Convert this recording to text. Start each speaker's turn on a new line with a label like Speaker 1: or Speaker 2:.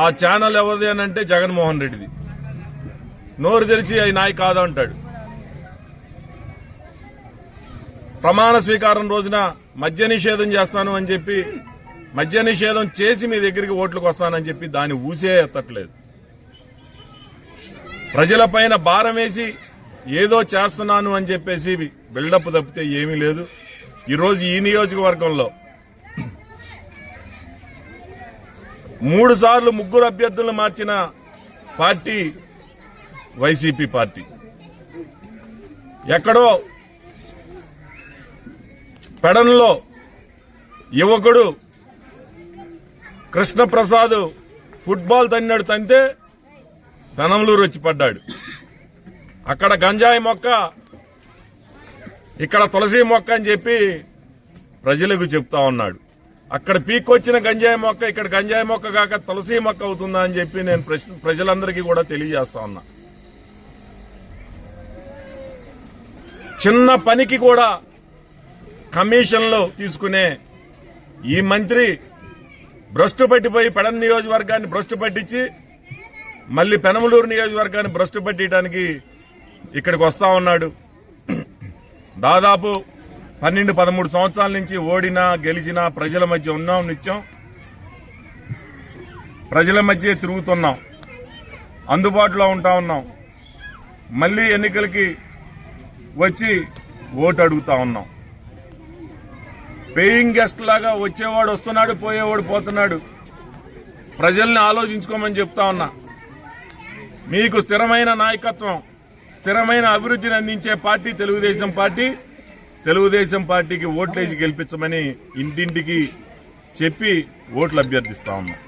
Speaker 1: ఆ ఛానల్ ఎవరిది అని అంటే జగన్మోహన్ రెడ్డిది. నోరు తెరిచి అవి నాయి కాదు అంటాడు. ప్రమాణ స్వీకారం రోజున మద్య నిషేధం చేస్తాను అని చెప్పి మద్య నిషేధం చేసి మీ దగ్గరికి ఓట్లకు వస్తానని చెప్పి దాన్ని ఊసే ఎత్తట్లేదు. ప్రజలపైన భారం వేసి ఏదో చేస్తున్నాను అని చెప్పేసి బిల్డప్ తప్పితే ఏమీ లేదు. ఈరోజు ఈ నియోజకవర్గంలో మూడు సార్లు ముగ్గురు అభ్యర్థులను మార్చిన పార్టీ వైసీపీ పార్టీ. ఎక్కడో పెడన్లో యువకుడు కృష్ణప్రసాద్ ఫుట్బాల్ తన్నాడు తంతే పెనంలూరు వచ్చి పడ్డాడు. అక్కడ గంజాయి మొక్క ఇక్కడ తులసి మొక్క అని చెప్పి ప్రజలకు చెప్తా ఉన్నాడు. అక్కడ పీక్కొచ్చిన గంజాయి మొక్క ఇక్కడ గంజాయి మొక్క కాక తులసి మొక్క అవుతుందా అని చెప్పి నేను ప్రశ్న- ప్రజలందరికీ కూడా తెలియజేస్తా ఉన్నా. చిన్న పనికి కూడా కమిషన్లు తీసుకునే ఈ మంత్రి భ్రష్టు పట్టిపోయి పెడన్ నియోజకవర్గాన్ని భ్రష్టు పట్టించి మళ్ళీ పెనమలూరు నియోజకవర్గాన్ని భ్రష్టు పట్టించడానికి ఇక్కడికి వస్తా ఉన్నాడు. దాదాపు పన్నెండు పదమూడు సంవత్సరాల నుంచి ఓడినా గెలిచినా ప్రజల మధ్య ఉన్నాం నిత్యం. ప్రజల మధ్య తిరుగుతున్నాం. అందుబాటులో ఉంటా ఉన్నాం. మళ్ళీ ఎన్నికలకి వచ్చి ఓటు అడుగుతా ఉన్నాం. పేయింగ్ గెస్ట్ లాగా వచ్చేవాడు వస్తున్నాడు పోయేవాడు పోతున్నాడు. ప్రజల్ని ఆలోచించుకోమని చెప్తా ఉన్నా. మీకు స్థిరమైన నాయకత్వం స్థిరమైన అభివృద్ధిని అందించే పార్టీ తెలుగుదేశం పార్టీ. తెలుగుదేశం పార్టీకి ఓట్లేసి గెలిపించమని ఇంటింటికి చెప్పి ఓట్లు అభ్యర్థిస్తా ఉన్నాం.